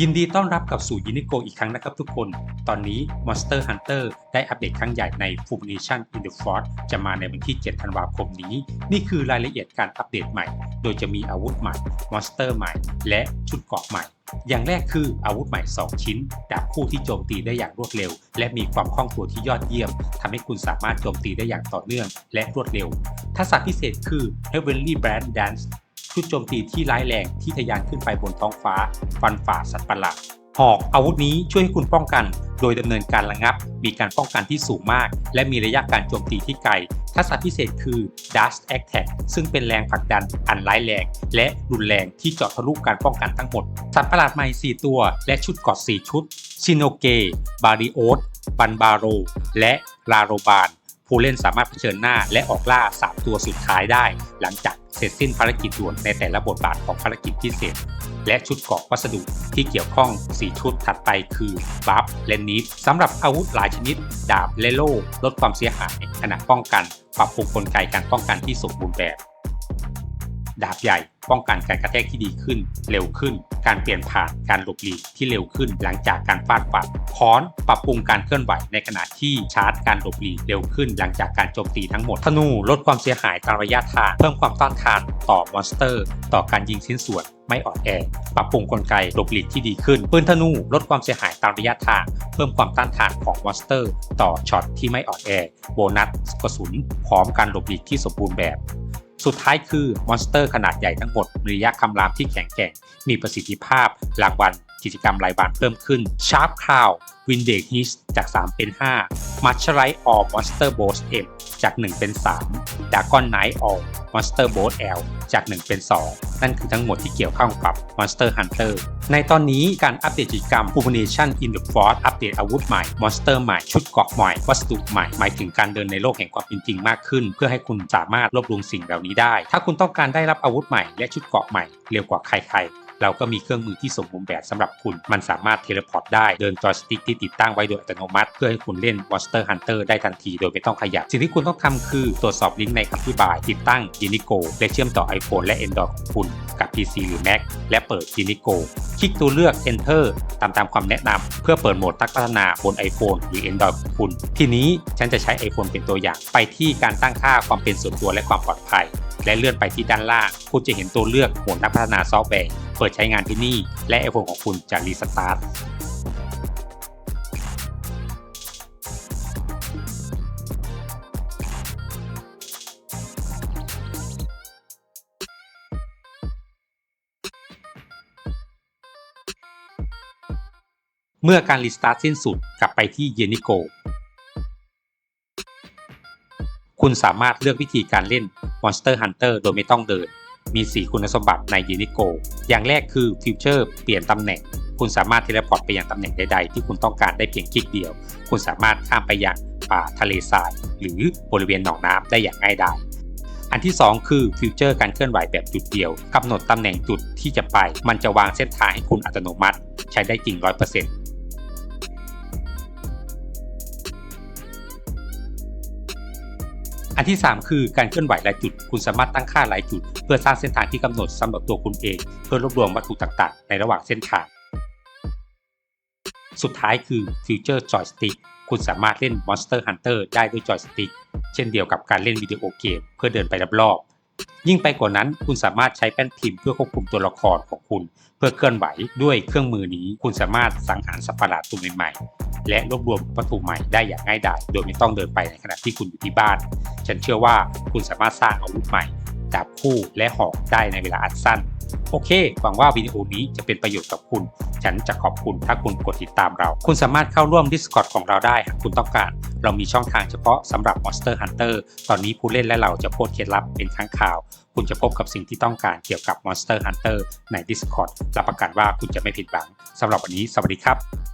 ยินดีต้อนรับกลับสู่ยูนิโกอีกครั้งนะครับทุกคน ตอนนี้ Monster Hunter ได้อัปเดตครั้งใหญ่ใน f u l Nation in the Force จะมาในวันที่ 7 ธันวาคมนี้ นี่คือรายละเอียดการอัปเดตใหม่ โดยจะมีอาวุธใหม่ มอนสเตอร์ใหม่ และชุดเกราะใหม่ อย่างแรกคืออาวุธใหม่ 2 ชิ้น ดาบคู่ที่โจมตีได้อย่างรวดเร็ว และมีความคล่องตัวที่ยอดเยี่ยมทำให้คุณสามารถโจมตีได้อย่างต่อเนื่อง และรวดเร็ว ทักษะพิเศษคือ Heavenly Brand Dance ชุดโจมตีที่ร้ายแรงที่ทะยานขึ้นไปบนท้องฟ้า ฟันฝ่าสัตว์ประหลาดหอกอาวุธนี้ช่วยให้คุณป้องกัน โดยดำเนินการระงับ มีการป้องกันที่สูงมาก และมีระยะการโจมตีที่ไกล ทักษะพิเศษคือ Dust Attack ซึ่งเป็นแรงผลักดันอันร้ายแรง และรุนแรงที่เจาะทะลุการป้องกันทั้งหมด สัตว์ประหลาดใหม่ 4 ตัว และชุดกอด 4 ชุด ชินโนเก บาริโอสบันบาโร และลาโรบาน ผู้เล่นสามารถเผชิญหน้าและออกล่า 3 ตัวสุดท้ายได้ หลังจาก เสร็จสิ้นภารกิจด่วนในแต่ละบทบาทของภารกิจพิเศษ และชุดเกราะวัสดุที่เกี่ยวข้อง 4 ชุดถัดไปคือบัฟและนิฟสำหรับอาวุธหลายชนิด ดาบและโล่ลดความเสียหายขณะป้องกัน ปรับปรุงกลไกการป้องกันที่สมบูรณ์แบบ ดาบใหญ่ ป้องกันการกระแทกที่ดีขึ้น เร็วขึ้น การเปลี่ยนผ่านการหลบหลีกที่เร็วขึ้น หลังจากการฟาดฟันค้อนปรับปรุงการเคลื่อนไหวในขณะที่ชาร์จการหลบหลีกเร็วขึ้น หลังจากการโจมตีทั้งหมดธนูลดความเสียหายตามระยะทางเพิ่มความต้านทานต่อมอนสเตอร์ ต่อการยิงชิ้นส่วนไม่อ่อนแอ ปรับปรุงกลไกหลบหลีกที่ดีขึ้น ปืนธนูลดความเสียหายตามระยะทาง เพิ่มความต้านทานของมอนสเตอร์ ต่อช็อตที่ไม่อ่อนแอ โบนัสกระสุนพร้อมการหลบหลีกที่สมบูรณ์แบบ สุดท้ายคือมอนสเตอร์ขนาดใหญ่ทั้งหมดมีระยะคำรามที่แข็งแกร่ง มีประสิทธิภาพรางวัลกิจกรรมรายวันเพิ่มขึ้น Sharp Cloud w i n d e His จาก 3 เป็น 5 m a r c h r i t e All Monster Boss M จาก 1 เป็น 3 Dragon Knight All Monster Boss L จาก 1 เป็น 2 นั่นคือทั้งหมดที่เกี่ยวข้องกับ Monster Hunter ในตอนนี้การอัปเดตกิจกรรม Population in the Force อัปเดตอาวุธใหม่ มอนสเตอร์ใหม่ ชุดเกราะใหม่ วัสดุใหม่ หมายถึงการเดินในโลกแห่งความเป็นจริงมากขึ้น เพื่อให้คุณสามารถรวบรวมสิ่งเหล่านี้ได้ ถ้าคุณต้องการได้รับอาวุธใหม่และชุดเกราะใหม่เร็วกว่าใครๆ เราก็มีเครื่องมือที่สมบูรณ์แบบสำหรับคุณ มันสามารถเทเลพอร์ตได้ เดินจอยสติ๊กที่ติดตั้งไว้โดยอัตโนมัติ เพื่อให้คุณเล่น Monster Hunter ได้ทันทีโดยไม่ต้องขยับ สิ่งที่คุณต้องทำคือตรวจสอบลิงก์ในคำอธิบาย ติดตั้ง Unigo และเชื่อมต่อ iPhone และ Android ของคุณกับ PC หรือ Mac และเปิด Unigo คลิกตัวเลือก Enter ตามตามความแนะนำเพื่อเปิดโหมดตักพัฒนาบน iPhone หรือ Android ของคุณ ทีนี้ฉันจะใช้ iPhone เป็นตัวอย่าง ไปที่การตั้งค่าความเป็นส่วนตัวและความปลอดภัย และเลื่อนไปที่ด้านล่าง คุณจะเห็นตัวเลือกโหมดนักพัฒนาซอฟต์แวร์ ปิดใช้งานที่นี่ และ iPhone ของคุณจะรีสตาร์ทเมื่อการรีสตาร์ทสิ้นสุดกลับไปที่ Yenigo คุณสามารถเลือกวิธีการเล่น Monster Hunter โดยไม่ต้องเดิน มี 4 คุณสมบัติใน Yenigo อย่างแรกคือฟิวเจอร์เปลี่ยนตำแหน่ง คุณสามารถเทเลพอร์ตไปยังตำแหน่งใดๆ ที่คุณต้องการได้เพียงคลิกเดียว คุณสามารถข้ามไปยังป่าทะเลทราย หรือบริเวณหนองน้ำได้อย่างง่ายดายอันที่ 2 คือฟิวเจอร์การเคลื่อนไหวแบบจุดเดียวกำหนดตำแหน่งจุดที่จะไป มันจะวางเส้นทางให้คุณอัตโนมัติ ใช้ได้จริง 100% อันที่ 3 คือการเคลื่อนไหวหลายจุด คุณสามารถตั้งค่าหลายจุด เพื่อสร้างเส้นทางที่กำหนดสำหรับตัวคุณเอง เพื่อรวบรวมวัตถุต่างๆ ในระหว่างเส้นทาง สุดท้ายคือ Future Joystick คุณสามารถเล่น Monster Hunter ได้ด้วยจอยสติ๊กเช่นเดียวกับการเล่นวิดีโอเกมเพื่อเดินไปรอบๆยิ่งไปกว่านั้นคุณสามารถใช้แป้นพิมพ์เพื่อควบคุมตัวละครของคุณ เพื่อเคลื่อนไหวด้วยเครื่องมือนี้ คุณสามารถสังหารสัตว์ประหลาดตัวใหม่ๆ และรวบรวมวัตถุใหม่ได้อย่างง่ายดายโดยไม่ต้องเดินไปในขณะที่คุณอยู่ที่บ้าน ฉันเชื่อว่าคุณสามารถสร้างอาวุธใหม่ดาบคู่และหอกได้ในเวลาอันสั้น โอเค หวังว่าวิดีโอนี้จะเป็นประโยชน์กับคุณ ฉันจะขอบคุณถ้าคุณกดติดตามเรา คุณสามารถเข้าร่วม Discord ของเราได้หากคุณต้องการ เรามีช่องทางเฉพาะสำหรับ Monster Hunter ตอนนี้ผู้เล่นและเราจะโพสเคล็ดลับเป็นครั้งข่าว คุณจะพบกับสิ่งที่ต้องการเกี่ยวกับ Monster Hunter ใน Discord รับประกันว่าคุณจะไม่ผิดหวังสำหรับวันนี้ สวัสดีครับ